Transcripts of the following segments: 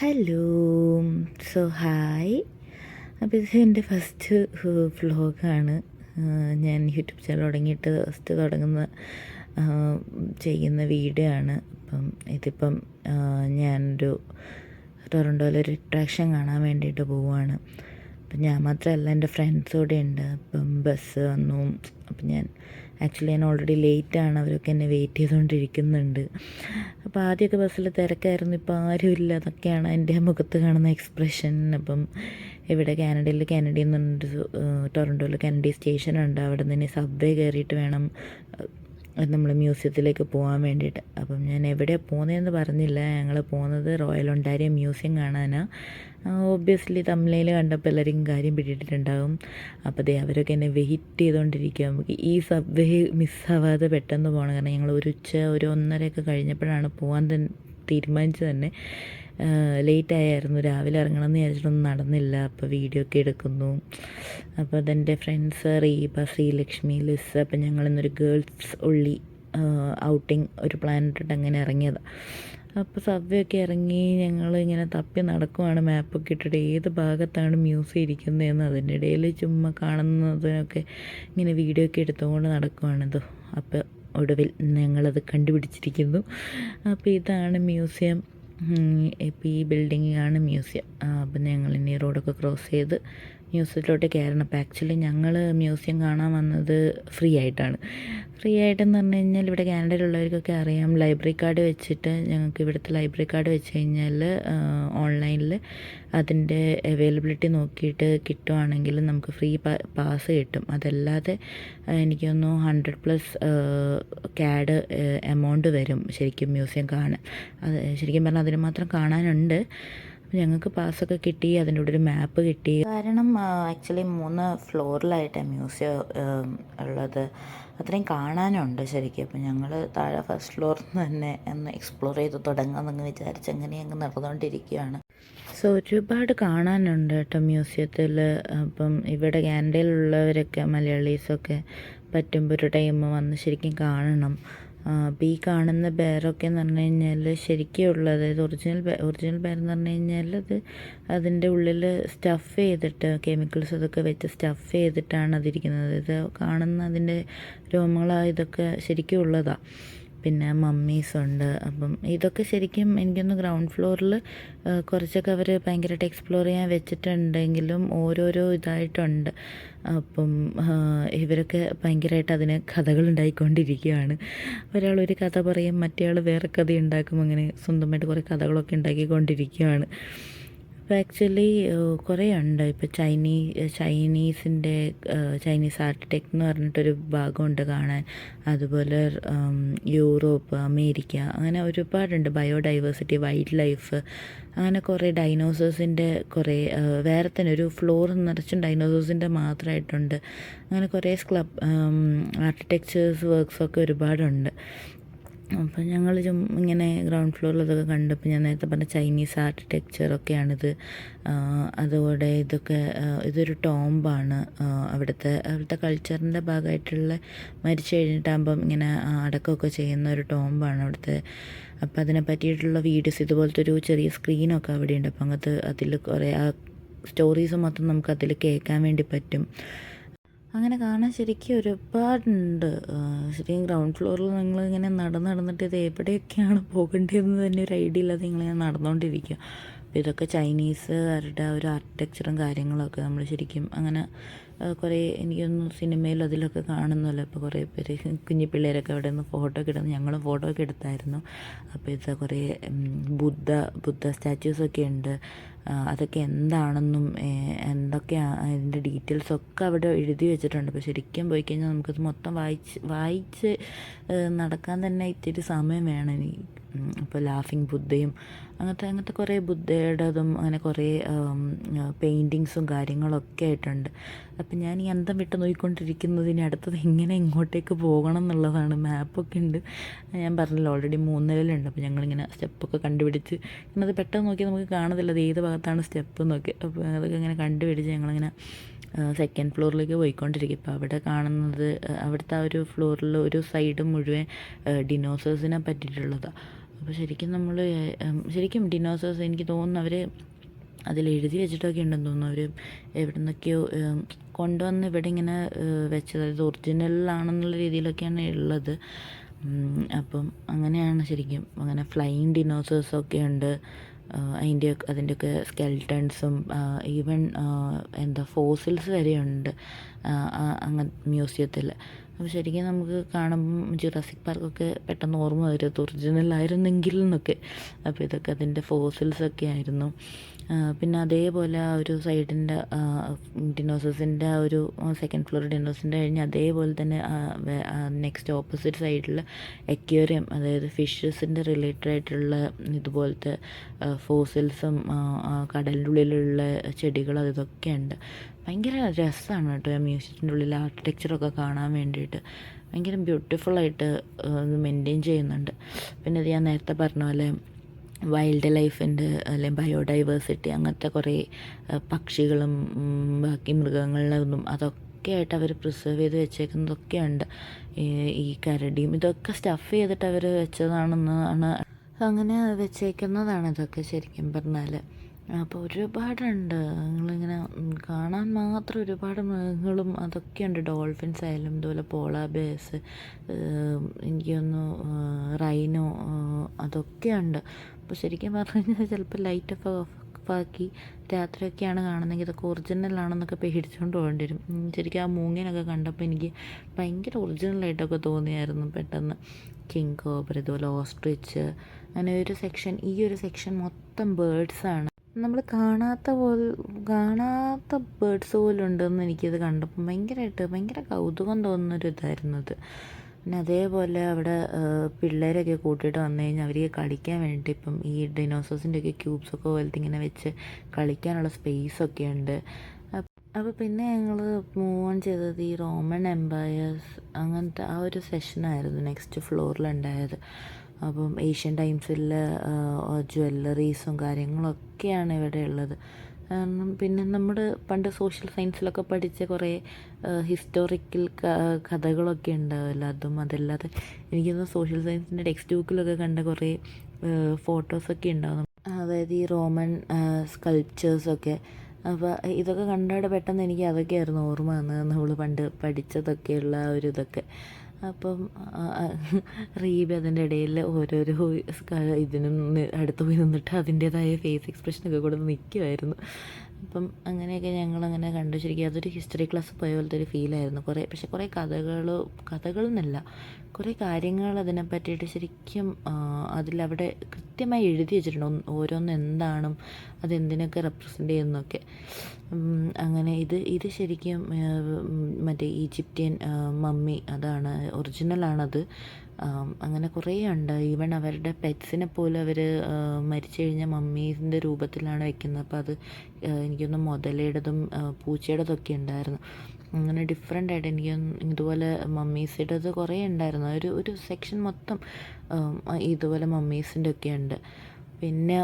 Hello so hi അപ്പോൾ ഇത് എന്റെ ഫസ്റ്റ് വ്ലോഗാണ് ഞാൻ യൂട്യൂബ് ചാനൽ തുടങ്ങിയിട്ട് ഫസ്റ്റ് തുടങ്ങുന്ന ചെയ്യുന്ന വീഡിയോ ആണ്. അപ്പം ഇതിപ്പം ഞാനൊരു ടൊറന്റോയിലൊരു അട്രാക്ഷൻ കാണാൻ വേണ്ടിയിട്ട് പോവുകയാണ് അപ്പം ഞാൻ മാത്രമല്ല എന്റെ ഫ്രണ്ട്സ് കൂടെ ഉണ്ട് അപ്പം ബസ് വന്നു. അപ്പം ഞാൻ ആക്ച്വലി ഞാൻ ഓൾറെഡി ലേറ്റാണ് അവരൊക്കെ എന്നെ വെയിറ്റ് ചെയ്തുകൊണ്ടിരിക്കുന്നുണ്ട് അപ്പോൾ ആദ്യമൊക്കെ ബസ്സിൽ തിരക്കായിരുന്നു. ഇപ്പോൾ ആരുമില്ല അതൊക്കെയാണ് എന്റെ മുഖത്ത് കാണുന്ന എക്സ്പ്രഷൻ അപ്പം ഇവിടെ കാനഡയിൽ കാനഡയിൽ എന്നുണ്ട് ടൊറന്റോയിൽ കാനഡി സ്റ്റേഷനുണ്ട് അവിടെ നിന്ന് സബ്വേ കയറിയിട്ട് വേണം. നമ്മൾ മ്യൂസിയത്തിലേക്ക് പോകാൻ വേണ്ടിയിട്ട്. അപ്പം ഞാൻ എവിടെ പോകുന്നതെന്ന് പറഞ്ഞില്ല. ഞങ്ങൾ പോകുന്നത് റോയൽ ഒണ്ടാരിയ മ്യൂസിയം കാണാനാണ് ഒബ്വിയസ്ലി തമിഴിൽ കണ്ടപ്പോൾ എല്ലാവരും കാര്യം പിടിയിട്ടിട്ടുണ്ടാകും അപ്പോൾ ദേ അവരൊക്കെ എന്നെ വെയിറ്റ് ചെയ്തുകൊണ്ടിരിക്കുക നമുക്ക് ഈ സബ്വേ മിസ്സാവാതെ പെട്ടെന്ന് പോകണം കാരണം ഞങ്ങൾ ഒരു ഉച്ച ഒരു ഒന്നരയൊക്കെ കഴിഞ്ഞപ്പോഴാണ് പോകാൻ തന്നെ തീരുമാനിച്ചത് തന്നെ. ലേറ്റ് ആയായിരുന്നു. രാവിലെ ഇറങ്ങണം എന്ന് വിചാരിച്ചിട്ടൊന്നും നടന്നില്ല. അപ്പോൾ വീഡിയോ ഒക്കെ എടുക്കുന്നു. അപ്പോൾ അതെന്റെ ഫ്രണ്ട്സ് റീബ ശ്രീലക്ഷ്മി ലിസ് അപ്പം ഞങ്ങൾ ഇന്നൊരു ഗേൾസ് ഉള്ളി ഔട്ടിങ് ഒരു പ്ലാൻ ഇട്ടിട്ട് അങ്ങനെ ഇറങ്ങിയതാണ് അപ്പോൾ സവ്യൊക്കെ ഇറങ്ങി ഞങ്ങൾ ഇങ്ങനെ തപ്പി നടക്കുവാണ്. മാപ്പൊക്കെ ഇട്ടിട്ട് ഏത് ഭാഗത്താണ് മ്യൂസിയം ഇരിക്കുന്നതെന്ന് അതിന്റെ ഇടയിൽ ചുമ്മാ കാണുന്നതിനൊക്കെ ഇങ്ങനെ വീഡിയോ ഒക്കെ എടുത്തുകൊണ്ട് നടക്കുവാണിത്. അപ്പോൾ ഒടുവിൽ ഞങ്ങളത് കണ്ടുപിടിച്ചിരിക്കുന്നു. അപ്പോൾ ഇതാണ് മ്യൂസിയം. ഇപ്പോൾ ഈ ബിൽഡിങ്ങാണ് മ്യൂസിയം. അപ്പം ഞങ്ങൾ ഇനി റോഡൊക്കെ ക്രോസ് ചെയ്ത് മ്യൂസിയത്തിലോട്ട് കയറണം. അപ്പോൾ ആക്ച്വലി ഞങ്ങൾ മ്യൂസിയം കാണാൻ വന്നത് ഫ്രീ ആയിട്ടാണ്. ഫ്രീ ആയിട്ടെന്ന് പറഞ്ഞു കഴിഞ്ഞാൽ ഇവിടെ കാനഡയിലുള്ളവർക്കൊക്കെ അറിയാം. ലൈബ്രറി കാർഡ് വെച്ചിട്ട് ഞങ്ങൾക്ക് ഇവിടുത്തെ ലൈബ്രറി കാർഡ് വെച്ച് കഴിഞ്ഞാൽ ഓൺലൈനിൽ അതിന്റെ അവൈലബിലിറ്റി നോക്കിയിട്ട് കിട്ടുവാണെങ്കിൽ നമുക്ക് ഫ്രീ പാസ് കിട്ടും. അതല്ലാതെ എനിക്ക് ഹൺഡ്രഡ് പ്ലസ് ക്യാഡ് എമൗണ്ട് വരും ശരിക്കും മ്യൂസിയം കാണാൻ. അത് ശരിക്കും പറഞ്ഞാൽ അതിന് മാത്രം കാണാനുണ്ട്. ഞങ്ങൾക്ക് പാസ്സൊക്കെ കിട്ടി അതിന്റെ കൂടെ ഒരു മാപ്പ് കിട്ടി. കാരണം ആക്ച്വലി മൂന്ന് ഫ്ലോറിലായിട്ടാണ് മ്യൂസിയം ഉള്ളത്. അത്രയും കാണാനുണ്ട് ശരിക്കും. അപ്പം ഞങ്ങൾ താഴെ ഫസ്റ്റ് ഫ്ലോറിൽ നിന്ന് തന്നെ ഒന്ന് എക്സ്പ്ലോർ ചെയ്ത് തുടങ്ങാമെന്ന് വിചാരിച്ച് അങ്ങനെ അങ്ങ് നടന്നുകൊണ്ടിരിക്കുകയാണ് സോ ഒരുപാട് കാണാനുണ്ട് കേട്ടോ മ്യൂസിയത്തിൽ അപ്പം ഇവിടെ ക്യാൻഡയിലുള്ളവരൊക്കെ മലയാളീസൊക്കെ പറ്റുമ്പോൾ ഒരു ടൈം വന്ന് ശരിക്കും കാണണം. അപ്പോൾ ഈ കാണുന്ന ബെയറൊക്കെ എന്ന് പറഞ്ഞു കഴിഞ്ഞാൽ ശരിക്കും ഉള്ളത് അതായത് ഒറിജിനൽ ഒറിജിനൽ ബെയർ എന്ന് പറഞ്ഞു കഴിഞ്ഞാൽ അത് അതിന്റെ ഉള്ളിൽ സ്റ്റഫ് ചെയ്തിട്ട് കെമിക്കൽസ് അതൊക്കെ വെച്ച് സ്റ്റഫ് ചെയ്തിട്ടാണ് അതിരിക്കുന്നത്. ഇത് കാണുന്ന അതിന്റെ രോമങ്ങൾ ഇതൊക്കെ ശരിക്കും ഉള്ളതാണ് പിന്നെ മമ്മീസ് ഉണ്ട്. അപ്പം ഇതൊക്കെ ശരിക്കും എനിക്കൊന്ന് ഗ്രൗണ്ട് ഫ്ലോറിൽ കുറച്ചൊക്കെ അവർ ഭയങ്കരമായിട്ട് എക്സ്പ്ലോർ ചെയ്യാൻ വെച്ചിട്ടുണ്ടെങ്കിലും ഓരോരോ ഇതായിട്ടുണ്ട്. അപ്പം ഇവരൊക്കെ ഭയങ്കരമായിട്ട് അതിന് കഥകൾ ഉണ്ടായിക്കൊണ്ടിരിക്കുകയാണ്. ഒരാൾ ഒരു കഥ പറയും മറ്റേ ആൾ വേറെ കഥ ഉണ്ടാക്കും അങ്ങനെ സ്വന്തമായിട്ട് കുറേ കഥകളൊക്കെ ഉണ്ടാക്കിക്കൊണ്ടിരിക്കുകയാണ്. അപ്പോൾ ആക്ച്വലി കുറേ ഉണ്ട്. ഇപ്പോൾ ചൈനീ ചൈനീസിന്റെ ചൈനീസ് ആർക്കിടെക്ട് എന്ന് പറഞ്ഞിട്ടൊരു ഭാഗമുണ്ട് കാണാൻ. അതുപോലെ യൂറോപ്പ് അമേരിക്ക അങ്ങനെ ഒരുപാടുണ്ട്. ബയോഡൈവേഴ്സിറ്റി വൈൽഡ് ലൈഫ് അങ്ങനെ കുറേ ഡൈനോസേഴ്സിന്റെ കുറേ വേറെ തന്നെ ഒരു ഫ്ലോർ നിറച്ചും ഡൈനോസേഴ്സിന്റെ മാത്രമായിട്ടുണ്ട് അങ്ങനെ കുറേ സ്ക്ലബ് ആർക്കിടെക്ചേഴ്സ് വർക്ക്സൊക്കെ ഒരുപാടുണ്ട്. അപ്പം ഞങ്ങൾ ഇങ്ങനെ ഗ്രൗണ്ട് ഫ്ലോറിൽ ഇതൊക്കെ കണ്ടപ്പോൾ ഞാൻ നേരത്തെ പറഞ്ഞ ചൈനീസ് ആർക്കിടെക്ചറൊക്കെയാണിത് അതുപോലെ ഇതൊക്കെ ഇതൊരു ടോംബാണ് അവിടുത്തെ അവിടുത്തെ കൾച്ചറിന്റെ ഭാഗമായിട്ടുള്ള മരിച്ചു കഴിഞ്ഞിട്ടാകുമ്പം ഇങ്ങനെ അടക്കമൊക്കെ ചെയ്യുന്ന ഒരു ടോംബാണ് അവിടുത്തെ. അപ്പം അതിനെ പറ്റിയിട്ടുള്ള വീഡിയോസ് ഇതുപോലത്തെ ഒരു ചെറിയ സ്ക്രീനൊക്കെ അവിടെയുണ്ട്. അപ്പം അങ്ങനത്തെ അതിൽ കുറേ ആ സ്റ്റോറീസ് മൊത്തം നമുക്ക് അതിൽ കേൾക്കാൻ വേണ്ടി പറ്റും. അങ്ങനെ കാണാൻ ശരിക്കും ഒരുപാടുണ്ട്. ശരിക്കും ഗ്രൗണ്ട് ഫ്ലോറിൽ നിങ്ങൾ ഇങ്ങനെ നടന്ന് നടന്നിട്ട് ഇത് എവിടെയൊക്കെയാണ് പോകേണ്ടതെന്ന് തന്നെ ഒരു ഐഡിയ ഇല്ലാതെ നിങ്ങളിങ്ങനെ നടന്നുകൊണ്ടിരിക്കുക അപ്പോൾ ഇതൊക്കെ ചൈനീസുകാരുടെ ഒരു ആർക്കിടെക്ചറും കാര്യങ്ങളൊക്കെ നമ്മൾ ശരിക്കും അങ്ങനെ കുറേ എനിക്കൊന്ന് സിനിമയിലും അതിലൊക്കെ കാണുന്നല്ലോ ഇപ്പോൾ കുറേ പേര് കുഞ്ഞു പിള്ളേരൊക്കെ അവിടെ നിന്ന് ഫോട്ടോ ഒക്കെ ഇടുന്നു ഞങ്ങളും ഫോട്ടോ ഒക്കെ എടുത്തായിരുന്നു. അപ്പോൾ ഇത് കുറേ ബുദ്ധ ബുദ്ധ സ്റ്റാച്യൂസൊക്കെ ഉണ്ട്. അതൊക്കെ എന്താണെന്നും എന്തൊക്കെയാണ് അതിന്റെ ഡീറ്റെയിൽസൊക്കെ അവിടെ എഴുതി വെച്ചിട്ടുണ്ട്. അപ്പോൾ ശരിക്കും പോയി കഴിഞ്ഞാൽ നമുക്കത് മൊത്തം വായിച്ച് വായിച്ച് നടക്കാൻ തന്നെ ഇത്തിരി സമയം വേണം ഇനി. ഇപ്പോൾ ലാഫിങ് ബുദ്ധയും അങ്ങനത്തെ അങ്ങനത്തെ കുറേ ബുദ്ധയുടേതും അങ്ങനെ കുറേ പെയിന്റിങ്സും കാര്യങ്ങളൊക്കെ ആയിട്ടുണ്ട്. അപ്പം ഞാൻ ഈ അന്തം വിട്ട് നോക്കിക്കൊണ്ടിരിക്കുന്നതിന് അടുത്തത് എങ്ങനെ ഇങ്ങോട്ടേക്ക് പോകണം എന്നുള്ളതാണ്. മാപ്പൊക്കെ ഉണ്ട്. ഞാൻ പറഞ്ഞല്ലോ ഓൾറെഡി മൂന്നിലുണ്ട് അപ്പോൾ ഞങ്ങളിങ്ങനെ സ്റ്റെപ്പൊക്കെ കണ്ടുപിടിച്ച് ഇങ്ങനെ അത് പെട്ടെന്ന് നോക്കി നമുക്ക് കാണത്തില്ല. അത് ഏത് ഭാഗത്താണ് സ്റ്റെപ്പ് എന്നൊക്കെ. അപ്പോൾ അതൊക്കെ ഇങ്ങനെ കണ്ടുപിടിച്ച് ഞങ്ങളിങ്ങനെ സെക്കൻഡ് ഫ്ലോറിലേക്ക് പോയിക്കൊണ്ടിരിക്കും. ഇപ്പോൾ അവിടെ കാണുന്നത് അവിടുത്തെ ആ ഒരു ഫ്ലോറിൽ ഒരു സൈഡ് മുഴുവൻ ഡിനോസേഴ്സിനെ പറ്റിയിട്ടുള്ളതാണ് അപ്പോൾ ശരിക്കും നമ്മൾ ശരിക്കും ഡിനോസേഴ്സ് എനിക്ക് തോന്നുന്നു അവർ അതിൽ എഴുതി വെച്ചിട്ടൊക്കെ ഉണ്ടെന്ന് തോന്നുന്നു. അവർ എവിടെ നിന്നൊക്കെയോ കൊണ്ടുവന്ന് ഇവിടെ ഇങ്ങനെ വെച്ചത്. അത് ഒറിജിനലാണെന്നുള്ള രീതിയിലൊക്കെയാണ് ഉള്ളത്. അപ്പം അങ്ങനെയാണ് ശരിക്കും. അങ്ങനെ ഫ്ലൈയിങ് ഡിനോസേഴ്സൊക്കെ ഉണ്ട്. അതിന്റെ അതിന്റെയൊക്കെ സ്കെൽട്ടൺസും ഈവൻ എന്താ ഫോസിൽസ് വരെയുണ്ട് അങ്ങനെ മ്യൂസിയത്തിൽ അപ്പോൾ ശരിക്കും നമുക്ക് കാണുമ്പം ജുറാസിക് പാർക്കൊക്കെ പെട്ടെന്ന് ഓർമ്മ വരും. ഒറിജിനൽ ആയിരുന്നെങ്കിൽ എന്നൊക്കെ. അപ്പോൾ ഇതൊക്കെ അതിന്റെ ഫോസിൽസൊക്കെ ആയിരുന്നു. പിന്നെ അതേപോലെ ആ ഒരു സൈഡിന്റെ ഡിനോസസിന്റെ ആ ഒരു സെക്കൻഡ് ഫ്ലോർ ഡിനോസിന്റെ കഴിഞ്ഞ് അതേപോലെ തന്നെ നെക്സ്റ്റ് ഓപ്പോസിറ്റ് സൈഡിൽ എക്വേറിയം അതായത് ഫിഷസിന്റെ റിലേറ്റഡ് ആയിട്ടുള്ള ഇതുപോലത്തെ ഫോസിൽസും കടലിന്റെ ഉള്ളിലുള്ള ചെടികൾ അതൊക്കെ ഉണ്ട് ഭയങ്കര രസമാണ് കേട്ടോ ആ മ്യൂസിയത്തിന്റെ ഉള്ളിൽ ആർക്കിടെക്ചറൊക്കെ കാണാൻ വേണ്ടിയിട്ട്. ഭയങ്കര ബ്യൂട്ടിഫുള്ളായിട്ട് മെയിന്റെയിൻ ചെയ്യുന്നുണ്ട്. പിന്നെ ഇത് ഞാൻ നേരത്തെ പറഞ്ഞ പോലെ വൈൽഡ് ലൈഫിന്റെ അല്ലെങ്കിൽ ബയോഡൈവേഴ്സിറ്റി അങ്ങനത്തെ കുറേ പക്ഷികളും ബാക്കി മൃഗങ്ങളിലൊന്നും അതൊക്കെ ആയിട്ട് അവർ പ്രിസർവ് ചെയ്ത് വെച്ചേക്കുന്നതൊക്കെ ഉണ്ട് ഈ കരടിയും ഇതൊക്കെ സ്റ്റഫ് ചെയ്തിട്ട് അവർ വെച്ചതാണെന്നാണ് അങ്ങനെ വെച്ചേക്കുന്നതാണ് ഇതൊക്കെ ശരിക്കും പറഞ്ഞാൽ അപ്പോൾ ഒരുപാടുണ്ട്. നിങ്ങളിങ്ങനെ കാണാൻ മാത്രം ഒരുപാട് മൃഗങ്ങളും അതൊക്കെയുണ്ട്. ഡോൾഫിൻസ് ആയാലും ഇതുപോലെ പോളാ ബേസ് എനിക്കൊന്നു റൈനോ അതൊക്കെയുണ്ട്. അപ്പോൾ ശരിക്കും പറഞ്ഞു കഴിഞ്ഞാൽ ചിലപ്പോൾ ലൈറ്റൊക്കെ ഓഫാക്കി രാത്രിയൊക്കെയാണ് കാണുന്നതെങ്കിൽ ഇതൊക്കെ ഒറിജിനൽ ആണെന്നൊക്കെ പേടിച്ചുകൊണ്ട് പോകേണ്ടി വരും. ശരിക്കും ആ മൂങ്ങനൊക്കെ കണ്ടപ്പോൾ എനിക്ക് ഭയങ്കര ഒറിജിനലായിട്ടൊക്കെ തോന്നിയായിരുന്നു പെട്ടെന്ന്. കിങ് കോബർ ഇതുപോലെ ഓസ്ട്രിച്ച് അങ്ങനെ ഒരു സെക്ഷൻ ഈ ഒരു സെക്ഷൻ മൊത്തം ബേഡ്സാണ് നമ്മൾ കാണാത്ത പോലെ കാണാത്ത ബേഡ്സ് പോലും ഉണ്ടെന്ന് എനിക്കിത് കണ്ടപ്പോൾ ഭയങ്കരമായിട്ട് ഭയങ്കര കൗതുകം തോന്നുന്നൊരു ഇതായിരുന്നു അത്. പിന്നെ അതേപോലെ അവിടെ പിള്ളേരൊക്കെ കൂട്ടിയിട്ട് വന്നു കഴിഞ്ഞാൽ അവർക്ക് കളിക്കാൻ വേണ്ടിയിട്ട് ഇപ്പം ഈ ഡൈനോസോസിന്റെ ഒക്കെ ക്യൂബ്സൊക്കെ പോലത്തെ ഇങ്ങനെ വെച്ച് കളിക്കാനുള്ള സ്പേസൊക്കെ ഉണ്ട്. അപ്പോൾ പിന്നെ ഞങ്ങൾ മൂവ് ഓൺ ചെയ്തത് ഈ റോമൻ എംപയേഴ്സ് അങ്ങനത്തെ ആ ഒരു സെഷനായിരുന്നു നെക്സ്റ്റ് ഫ്ലോറിലുണ്ടായത് അപ്പം ഏഷ്യൻ ടൈംസിലെ ജ്വല്ലറീസും കാര്യങ്ങളൊക്കെയാണ് ഇവിടെ ഉള്ളത്. പിന്നെ നമ്മൾ പണ്ട് സോഷ്യൽ സയൻസിലൊക്കെ പഠിച്ച കുറേ ഹിസ്റ്റോറിക്കൽ കഥകളൊക്കെ ഉണ്ടാവുമല്ലോ അതും അതല്ലാതെ എനിക്കൊന്ന് സോഷ്യൽ സയൻസിന്റെ ടെക്സ്റ്റ് ബുക്കിലൊക്കെ കണ്ട കുറേ ഫോട്ടോസൊക്കെ ഉണ്ടാവും. അതായത് ഈ റോമൻ സ്കൾപ്ചേഴ്സൊക്കെ അപ്പോൾ ഇതൊക്കെ കണ്ടവിടെ പെട്ടെന്ന് എനിക്ക് അതൊക്കെയായിരുന്നു ഓർമ്മ വന്നത്. നമ്മൾ പണ്ട് പഠിച്ചതൊക്കെയുള്ള ഒരു ഇതൊക്കെ. അപ്പം റീബ് അതിന്റെ ഇടയിൽ ഓരോരോ ഇതിനും അടുത്ത് പോയി നിന്നിട്ട് അതിന്റേതായ ഫേസ് എക്സ്പ്രഷനൊക്കെ കൊടുത്ത് നിൽക്കുമായിരുന്നു അപ്പം അങ്ങനെയൊക്കെ ഞങ്ങളങ്ങനെ കണ്ടു. ശരിക്കും അതൊരു ഹിസ്റ്ററി ക്ലാസ് പോയ പോലത്തെ ഒരു ഫീലായിരുന്നു കുറേ പക്ഷെ കുറേ കഥകൾ കഥകൾ എന്നല്ല കുറേ കാര്യങ്ങൾ അതിനെ പറ്റിയിട്ട് ശരിക്കും അതിലവിടെ കൃത്യമായി എഴുതി വെച്ചിട്ടുണ്ട്. ഓരോന്ന് എന്താണും അതെന്തിനൊക്കെ റെപ്രസെന്റ് ചെയ്യുന്നൊക്കെ. അങ്ങനെ ഇത് ഇത് ശരിക്കും മറ്റേ ഈജിപ്ഷ്യൻ മമ്മി അതാണ് ഒറിജിനലാണത്. അങ്ങനെ കുറേ ഉണ്ട്. ഈവൻ അവരുടെ പെറ്റ്സിനെ പോലും അവർ മരിച്ചു കഴിഞ്ഞ മമ്മീസിന്റെ രൂപത്തിലാണ് വെക്കുന്നത്. അപ്പോൾ അത് എനിക്കൊന്ന് മുതലയുടേതും പൂച്ചയുടേതൊക്കെ ഉണ്ടായിരുന്നു. അങ്ങനെ ഡിഫറെന്റ് ആയിട്ട് എനിക്ക് ഇതുപോലെ മമ്മീസിന്റെത് കുറേ ഉണ്ടായിരുന്നു. ഒരു ഒരു സെക്ഷൻ മൊത്തം ഇതുപോലെ മമ്മീസിന്റെ ഒക്കെ ഉണ്ട്. പിന്നെ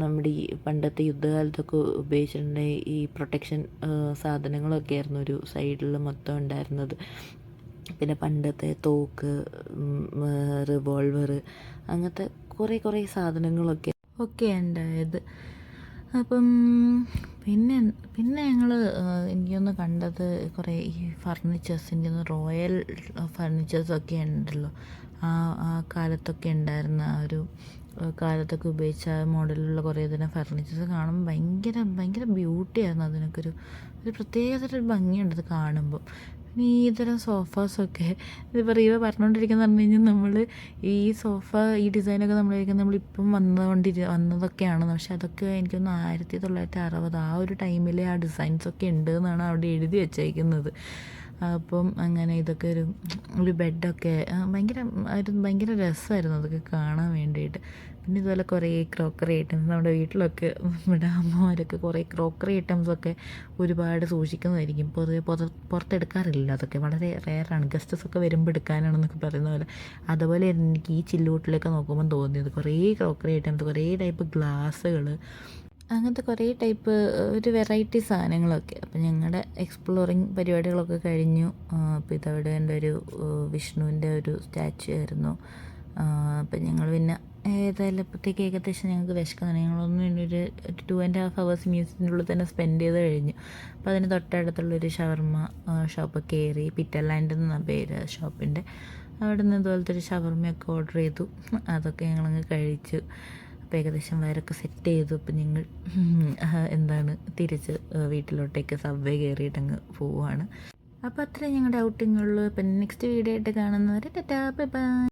നമ്മുടെ ഈ പണ്ടത്തെ യുദ്ധകാലത്തൊക്കെ ഉപയോഗിച്ചിട്ടുണ്ടെങ്കിൽ ഈ പ്രൊട്ടക്ഷൻ സാധനങ്ങളൊക്കെ ആയിരുന്നു ഒരു സൈഡിൽ മൊത്തം ഉണ്ടായിരുന്നത്. പിന്നെ പണ്ടത്തെ തോക്ക് റിവോൾവർ അങ്ങനത്തെ കുറേ കുറേ സാധനങ്ങളൊക്കെ. ഒക്കെ ഉണ്ടായത്. അപ്പം പിന്നെ പിന്നെ ഞങ്ങൾ എനിക്കൊന്ന് കണ്ടത് കുറേ ഈ ഫർണിച്ചേഴ്സിന്റെ ഒന്ന് റോയൽ ഫർണിച്ചേഴ്സൊക്കെ ഉണ്ടല്ലോ. ആ ആ കാലത്തൊക്കെ ഉണ്ടായിരുന്ന ആ ഒരു കാലത്തൊക്കെ ഉപയോഗിച്ച ആ മോഡലിലുള്ള കുറേ ഇതിനെ ഫർണിച്ചേഴ്സ് കാണുമ്പോൾ ഭയങ്കര ഭയങ്കര ബ്യൂട്ടിയായിരുന്നു അതിനൊക്കെ ഒരു ഒരു പ്രത്യേകതര ഭംഗിയുണ്ട് അത് കാണുമ്പോൾ പിന്നെ ഈ ഇത്തരം സോഫാസൊക്കെ ഇതിപ്പോൾ റീവ പറഞ്ഞുകൊണ്ടിരിക്കുന്ന പറഞ്ഞു കഴിഞ്ഞാൽ നമ്മൾ ഈ സോഫ ഈ ഡിസൈനൊക്കെ നമ്മൾ കഴിക്കുന്നത് നമ്മളിപ്പം വന്നുകൊണ്ടിരി വന്നതൊക്കെയാണ്. പക്ഷെ അതൊക്കെ എനിക്കൊന്ന് ആയിരത്തി തൊള്ളായിരത്തി അറുപത് ആ ഒരു ടൈമിലെ ആ ഡിസൈൻസൊക്കെ ഉണ്ട് എന്നാണ് അവിടെ എഴുതി വെച്ചേക്കുന്നത്. അപ്പം അങ്ങനെ ഇതൊക്കെ ഒരു ഒരു ബെഡൊക്കെ ഭയങ്കര ഒരു ഭയങ്കര രസമായിരുന്നു അതൊക്കെ കാണാൻ വേണ്ടിയിട്ട്. പിന്നെ ഇതുപോലെ കുറേ ക്രോക്കറി ഐറ്റംസ് നമ്മുടെ വീട്ടിലൊക്കെ നമ്മുടെ അമ്മമാരൊക്കെ കുറേ ക്രോക്കറി ഐറ്റംസൊക്കെ ഒരുപാട് സൂക്ഷിക്കുന്നതായിരിക്കും. പൊതുവെ പുറ പുറത്തെടുക്കാറില്ല അതൊക്കെ. വളരെ റെയറാണ്. ഗസ്റ്റസ് ഒക്കെ വരുമ്പോൾ എടുക്കാനാണെന്നൊക്കെ പറയുന്ന പോലെ. അതുപോലെ എനിക്ക് ഈ ചില്ലുകൂട്ടിലൊക്കെ നോക്കുമ്പോൾ തോന്നിയത് കുറേ ക്രോക്കറി ഐറ്റംസ് കുറേ ടൈപ്പ് ഗ്ലാസ്സുകൾ അങ്ങനത്തെ കുറേ ടൈപ്പ് ഒരു വെറൈറ്റി സാധനങ്ങളൊക്കെ. അപ്പം ഞങ്ങളുടെ എക്സ്പ്ലോറിങ് പരിപാടികളൊക്കെ കഴിഞ്ഞു. അപ്പോൾ ഇതവിടെ എന്റെ ഒരു വിഷ്ണുവിന്റെ ഒരു സ്റ്റാച്ചു ആയിരുന്നു. അപ്പം ഞങ്ങൾ പിന്നെ ഏതായാലും അപ്പോഴത്തേക്ക് ഏകദേശം ഞങ്ങൾക്ക് വിശക്കുന്നുണ്ട് ഞങ്ങളൊന്നും ഇനി ഒരു ടു ആൻഡ് ഹാഫ് ഹവേഴ്സ് മ്യൂസിയത്തിന്റെ ഉള്ളിൽ തന്നെ സ്പെൻഡ് ചെയ്ത് കഴിഞ്ഞു. അപ്പോൾ അതിന് തൊട്ടടുത്തുള്ളൊരു ഷവർമ്മ ഷോപ്പ് കയറി പിറ്റർലാൻഡ് എന്നാണ് പേര് ഷോപ്പിന്റെ അവിടെ നിന്ന് ഇതുപോലത്തെ ഒരു ഷവർമ്മയൊക്കെ ഓർഡർ ചെയ്തു. അതൊക്കെ ഞങ്ങളങ്ങ് കഴിച്ചു. അപ്പോൾ ഏകദേശം വയറൊക്കെ സെറ്റ് ചെയ്തു. അപ്പോൾ ഞങ്ങൾ എന്താണ് തിരിച്ച് വീട്ടിലോട്ടേക്ക് സബ്വേ കയറിയിട്ട് അങ്ങ് പോവുകയാണ് അപ്പോൾ അത്രയും ഞങ്ങളുടെ ഔട്ടിങ്ങുള്ളൂ അപ്പം നെക്സ്റ്റ് വീഡിയോ ആയിട്ട് കാണുന്നവരെ ടാറ്റാ ബൈ ബൈ.